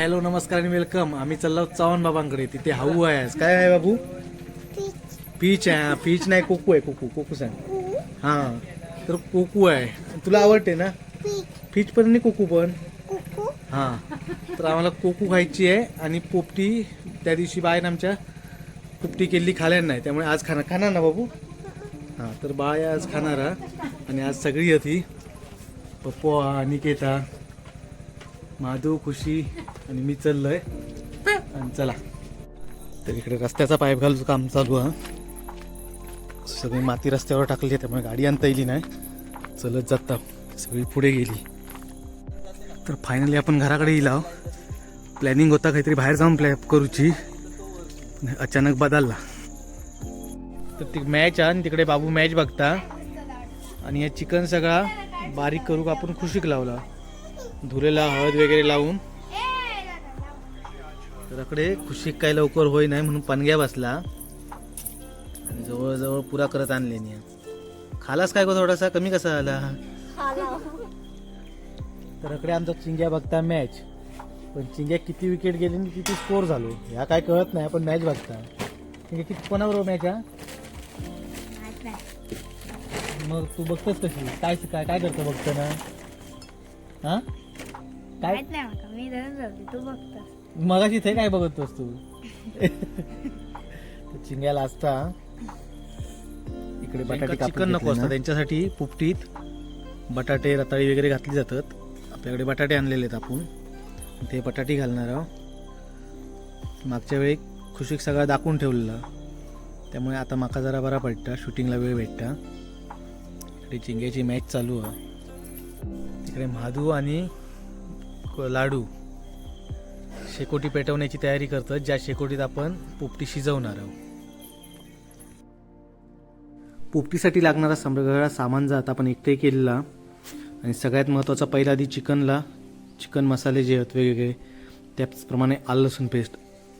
Hello नमस्कार आणि welcome. आम्ही चाललो चव्हाण बाबांकडे. तिथे हाऊ आहे आज. काय आहे बाबू? पीच आहे. हा, पीच नाही कोकू आहे. कोकू कोकू सांग. हा तर कोकू आहे. तुला आवडते ना? पीच पण आणि कोकू पण. हा तर आम्हाला कोकू खायची आहे आणि पोपटी त्या दिवशी बायन आमच्या पोपटी केली खाल्या नाही. त्यामुळे आज खाणार खाणार ना बाबू? हा तर बाय आज खाणार हा. आणि आज सगळी होती पप्पू निकेता माधव खुशी. आणि मी चाललोय. आणि चला. तर इकडे रस्त्याचा पाईप घालूचं काम चालू आहे. सगळी माती रस्त्यावर टाकली आहे त्यामुळे गाडी आणता येईल नाही. चलत जाता. सगळी पुढे गेली. तर फायनली आपण घराकडे येईल आहो. प्लॅनिंग होता काहीतरी बाहेर जाऊन प्लॅ करूची. अचानक बदलला. तर ती मॅच आणि तिकडे बाबू मॅच बघता. आणि या चिकन सगळा बारीक करू आपण खुशीक लावला. धुलेला हळद वगैरे लावून. तर इकडे खुशीक काय लवकर होई नाही म्हणून पणग्या बसला. आणि जवळजवळ पुरा करत आणले खालास काय गो थोडासा? कमी कसा आला? तर इकडे आमचा चिंग्या बघता मॅच पण चिंग्या किती विकेट गेली आणि किती स्कोर झालो? ह्या काय कळत नाही पण मॅच बघता. चिंग्या किती कोणाबरोबर मॅच हा? मग तू बघतोस कशी? काय काय काय करतो बघताना? हा? काय? मी तू बघतोस. मगाशी इथे काय बघतोस तू? चिंग्याला असता इकडे बटाटे चिकन नको असतं. त्यांच्यासाठी पुपटीत बटाटे रताळी वगैरे घातली जातात. आपल्याकडे बटाटे आणलेले आहेत आपण. ते बटाटे घालणार आहोत. मागच्या वेळी खुशीक सगळा दाखवून ठेवलेला. त्यामुळे आता माका जरा बरा पडता. शूटिंगला वेळ भेटता. इकडे चिंग्याची मॅच चालू आहे. तिकडे महादू आणि लाडू. शेकोटी पेटवण्याची तयारी करतात ज्या शेकोटीत आपण पोपटी शिजवणार आहोत. पोपटीसाठी लागणारा सगळा सामान जात आपण एकटे केलेला. आणि सगळ्यात महत्त्वाचा पहिला आधी चिकनला. चिकन मसाले जे आहेत वेगवेगळे त्याचप्रमाणे आलं लसूण पेस्ट.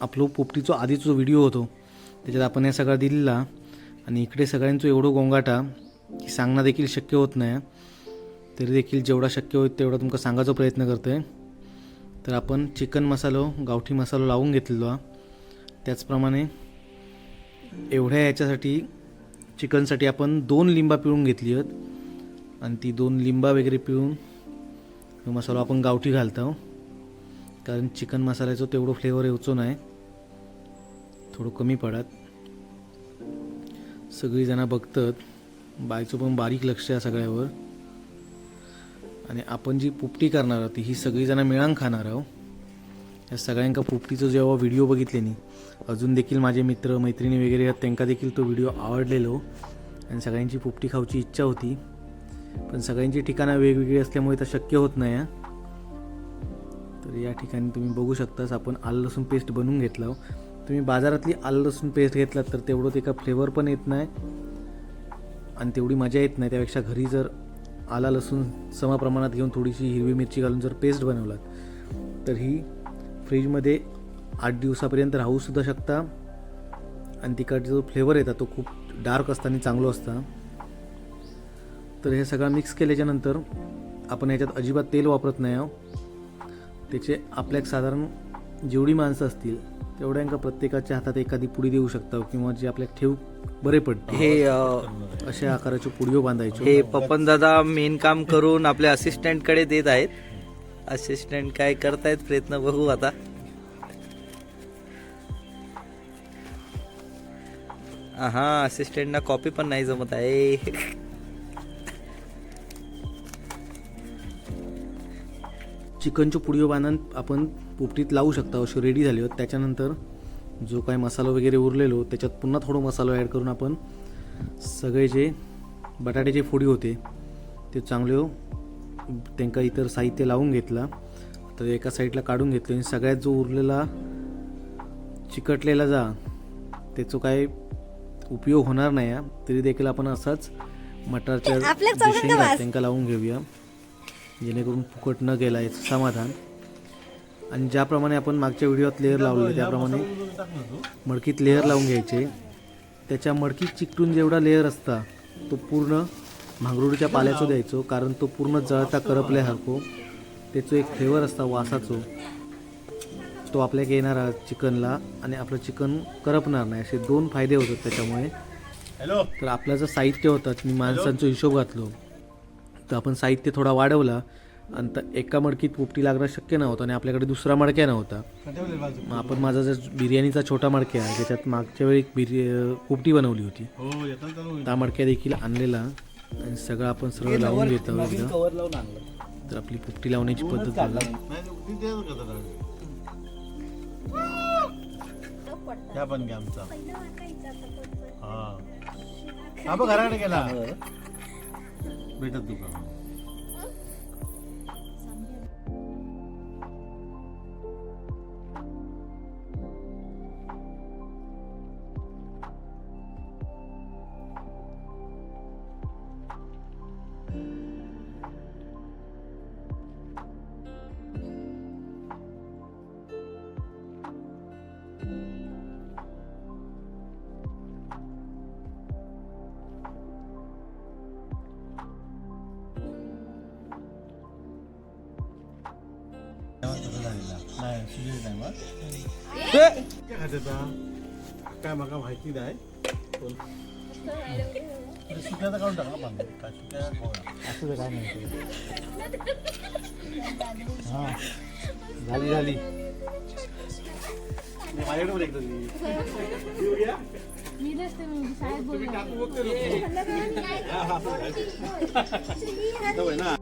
आपलो पोपटीचा आधीचा जो व्हिडिओ होतो. त्याच्यात आपण हे सगळं दिलेला. आणि इकडे सगळ्यांचं एवढं गोंगाटा की सांगणं देखील शक्य होत नाही. तरी देखील जेवढा शक्य होईल तेवढा तुमका सांगायचा प्रयत्न करतो आहे तर आपण चिकन मसालो गावठी मसालो लावून घेतलेलो हा. त्याचप्रमाणे एवढ्या याच्यासाठी चिकनसाठी आपण दोन लिंबा पिळून घेतली आहेत. आणि ती दोन लिंबा वगैरे पिळून तो मसाला आपण गावठी घालतो कारण चिकन मसाल्याचं तेवढं फ्लेवर येऊचो नाही. थोडं कमी पडत. सगळीजणं बघतात. बायचं पण बारीक लक्ष आहे सगळ्यावर. आणि आपण जी पोपटी करणार आहोत ही सगळीजणं मिळान खाणार आहोत. या सगळ्यांका पोपटीचं जेव्हा व्हिडिओ बघितले नी अजून देखील माझे मित्र मैत्रिणी वगैरे आहेत त्यांना देखील तो व्हिडिओ आवडलेलो. आणि सगळ्यांची पोपटी खाऊची इच्छा होती. पण सगळ्यांची ठिकाणं वेगवेगळी असल्यामुळे तर शक्य होत नाही तर या ठिकाणी तुम्ही बघू शकताच आपण आलं लसूण पेस्ट बनवून घेतलं हो. तुम्ही बाजारातली आलं लसूण पेस्ट घेतलात तर तेवढं ते का फ्लेवर पण येत नाही. आणि तेवढी मजा येत नाही त्यापेक्षा घरी जर आला लसूण समा प्रमाणात घेऊन थोडीशी हिरवी मिरची घालून जर पेस्ट बनवलात तर ही फ्रीजमध्ये आठ दिवसापर्यंत राहूसुद्धा शकता. आणि तिकडचा जो फ्लेवर येतात तो खूप डार्क असता आणि चांगलो असता. तर हे सगळं मिक्स केल्याच्यानंतर आपण ह्याच्यात अजिबात तेल वापरत नाही आहोत. त्याचे आपल्या साधारण जेवढी माणसं असतील तेवढ्यांका प्रत्येकाच्या हातात एखादी पुडी देऊ शकता किंवा जे आपल्या ठेव बरे पडते. हे अशा आकाराचे पुडिओ बांधायचे. हे पपन दादा मेन काम करून आपल्या असिस्टंटकडे देत आहेत. असिस्टंट काय करतायत प्रयत्न बघू आता. हा असिस्टंटना कॉपी पण नाही जमत आहे. चिकनची पुडिओ बांधून आपण पोपटीत लावू शकता अशी रेडी झाली होत. त्याच्यानंतर जो काय मसाला वगैरे उरलेलो त्याच्यात पुन्हा थोडं मसाला ॲड करून आपण सगळे जे बटाट्याचे फोडी होते ते चांगले त्यांका इतर साहित्य लावून घेतला. तर एका साईडला काढून घेतलं आणि सगळ्यात जो उरलेला चिकटलेला जा त्याचं काय उपयोग होणार नाही हा. तरी देखील आपण असाच मटारच्या त्यांका लावून घेऊया. जेणेकरून फुकट न गेला याचं समाधान. आणि ज्याप्रमाणे आपण मागच्या व्हिडिओत लेअर लावले त्याप्रमाणे मडकीत लेअर लावून घ्यायचे. त्याच्या मडकीत चिकटून जेवढा लेअर असता तो पूर्ण भांगरुडीच्या पाल्याचो द्यायचो कारण तो पूर्ण जळता करपल्यासारखो त्याचो एक फ्लेवर असता वासाचो. तो आपल्याला येणारा चिकनला आणि आपलं चिकन करपणार नाही. असे दोन फायदे होतात त्याच्यामुळे. हॅलो तर आपलं जर साहित्य होतं मी माणसांचा हिशोब घातलो. तर आपण साहित्य थोडा वाढवला आणि तर एका मडकीत पोपटी लागणं शक्य नव्हतं आणि आपल्याकडे दुसरा मडक्या नव्हता. मग आपण माझा जर बिर्याणीचा छोटा मडक्या आहे त्याच्यात मागच्या वेळी एक बिर्या पोपटी बनवली होती. हो येतात चालू त्या मडक्या देखील आणलेला आणि सगळं आपण सर्व लावून घेतो एकदा. तर आपली पोपटी लावण्याची पद्धत त्या पण घ्या आमचा. हा. हा बघ घराकडे गेला. भेटत तुका नाही सुजय नाही मग काय खात्याचा काय मला माहिती नाही. कोण? अरे सुक्याचा काढून टाका बांधून काय नका. असं काय नाही हां. झाली झाली. माझ्याकडे पण एकदा ती. सवय ना.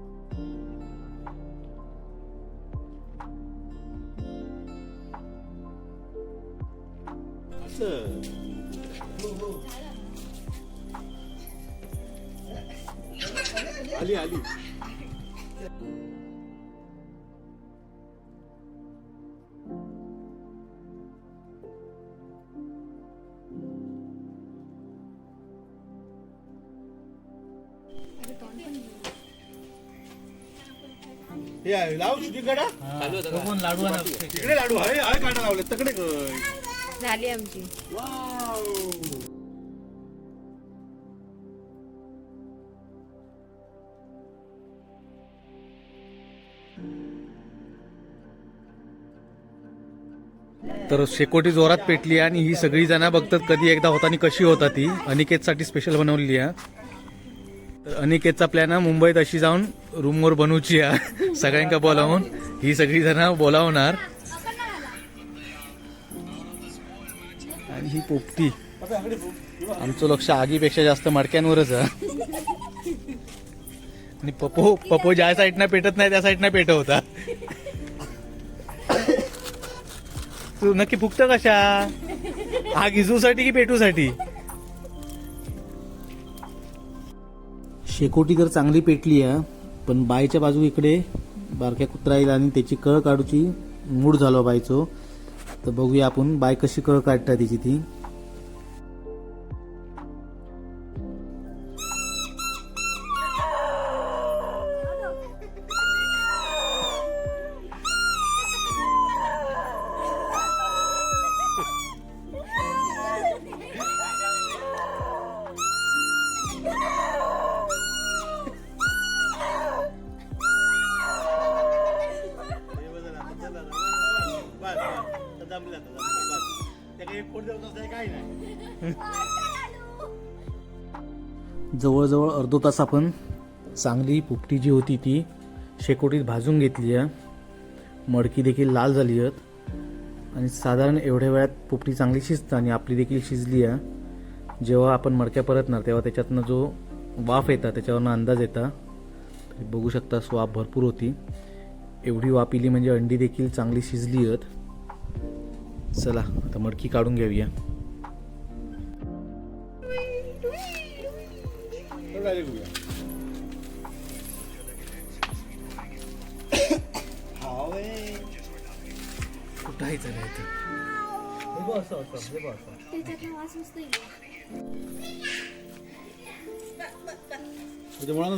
हे लाडू तिकडे लाडू आहे आहे काढा लावले तकडे झाली आमची. तर शेकोटी जोरात पेटली आणि ही सगळी जण बघतात कधी एकदा होता आणि कशी होता ती. अनिकेतसाठी स्पेशल बनवलेली आहे. तर अनिकेतचा प्लॅन आहे मुंबईत अशी जाऊन रूमवर बनवची आहे. सगळ्यांका बोलावून ही सगळी जण बोलावणार. आणि ही पोपटी. आमचं लक्ष आगीपेक्षा जास्त मडक्यांवरच आहे. आणि पपो पपो ज्या साईडनं पेटत नाही त्या साईडनं पेटवता तू नक्की फुकत कशा हा इजूसाठी की पेटूसाठी? शेकोटी तर चांगली पेटली आहे पण बायच्या बाजू इकडे बारक्या कुत्रा येईल आणि त्याची कळ काढूची मूड झालो बायचो तर बघूया आपण बाय कशी कळ काढता त्याची ती. जवळजवळ अर्धो तास आपण चांगली पोपटी जी होती ती शेकोटीत भाजून घेतली आहे. मडकी देखील लाल झाली आहेत. आणि साधारण एवढ्या वेळात पोपटी चांगली शिजतं आणि आपली देखील शिजली आहे. जेव्हा आपण मडक्या परतणार तेव्हा त्याच्यातनं जो वाफ येतात त्याच्यावरनं अंदाज येता बघू शकता स्वाफ भरपूर होती. एवढी वाफ इली म्हणजे अंडी देखील चांगली शिजली आहेत. चला आता मडकी काढून घेऊया. कुठायचं नाही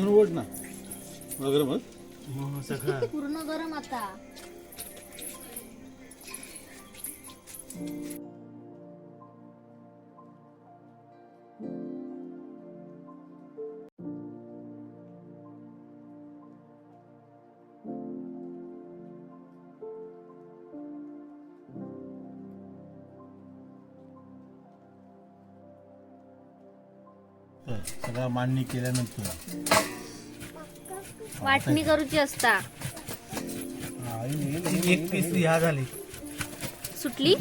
ओढ ना. सगळं पूर्ण गरम आता. सगळं मांडणी केल्यानंतर वाटणी करूची असता एक पीस ह्या झाली सुटली.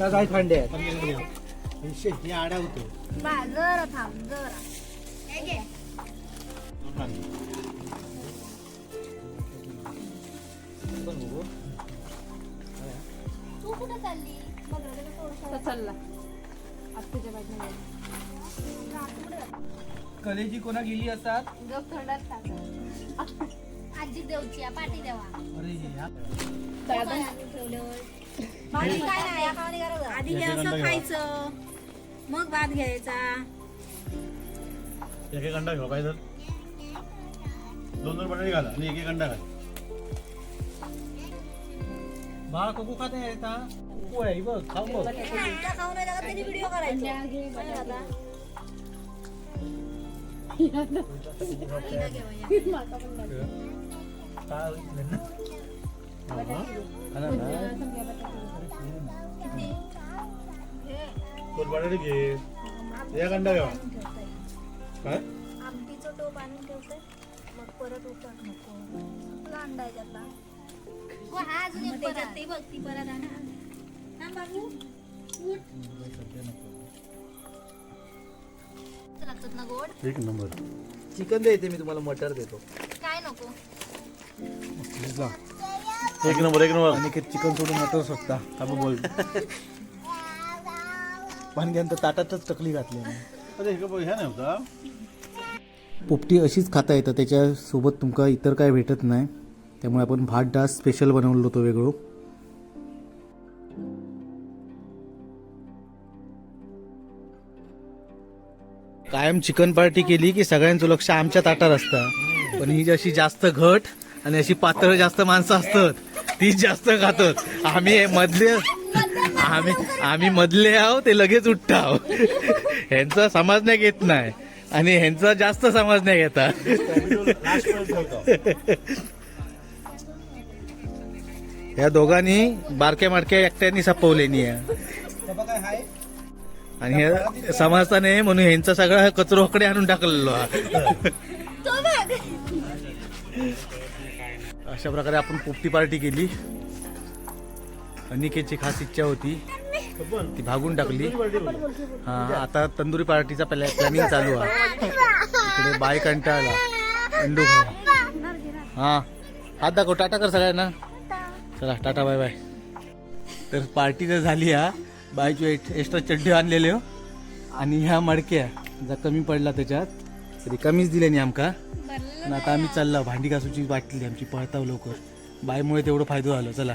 काय खंडे हे आडा होतो जरा थांब जरा. तू कुठे चालली? बाजूने कलेजी कोणा गेली असतात थोडाच टाका आजी देवची आहे, पाठी देवा. अरे या. पाणी काय नाही आधी हे असं खायचं मग भात घ्यायचा. एक एक अंडा घेऊ काय तर? दोन दोन बटाटे घाला आणि एक एक अंडा घाल. बाळा कोको खात आहे आता कोको आहे बघ खाऊ बघ. व्हिडिओ करायची? दोन बटाटे घे एक अंडा घ्या काय आमटीचं टोप आणून ठेवते मग परत उठत नको अंडा हो, अजून एक ते बघ ती परत आणा हा बाबू लागतात ना गोड. एक नंबर. चिकन देते मी तुम्हाला मटर देतो. काय नको? एक नंबर एक नंबर. आणि चिकन सोडून मटर शकता. का बोल. भानग्यांतर ताटातच टकली घातली होता. पोपटी अशीच खाता येतं. त्याच्यासोबत तुमका इतर काय भेटत नाही. त्यामुळे आपण भात डाळ स्पेशल बनवलो होतो वेगळं. कायम चिकन पार्टी केली की सगळ्यांचं लक्ष आमच्या ताटात असतं. पण ही जशी जास्त घट आणि अशी पातळ जास्त माणसं असतात तीच जास्त खातात. आम्ही मधले आम्ही आम्ही मधले आहो ते लगेच उठताव ह्यांचा समज नाही घेत नाही. आणि ह्यांचा जास्त समज नाही घेता या दोघांनी बारक्या मारक्या एकट्यानी सपवलेली आहे. आणि हे समजता नाही म्हणून ह्यांचा सगळा कचरोकडे आणून टाकलेलो अशा प्रकारे आपण पोपटी पार्टी केली. अनिकेची खास इच्छा होती. ती भागून टाकली. हा आता तंदुरी पार्टीचा प्लॅनिंग चालू आहे. इकडे बाय कंटाळला. अंडू खा हा. हात दाखव टाटा कर सगळ्यांना. चला टाटा बाय बाय. तर पार्टी जर झाली हा. बायची एक्स्ट्रा चड्डी आणलेले हो आणि ह्या मडक्या जर कमी पडला त्याच्यात. तरी कमीच दिले नाही आमका. आता आम्ही चाललो भांडी घासूची वाटली आमची पळताव लवकर. बायमुळे तेवढं फायदा झालं चला.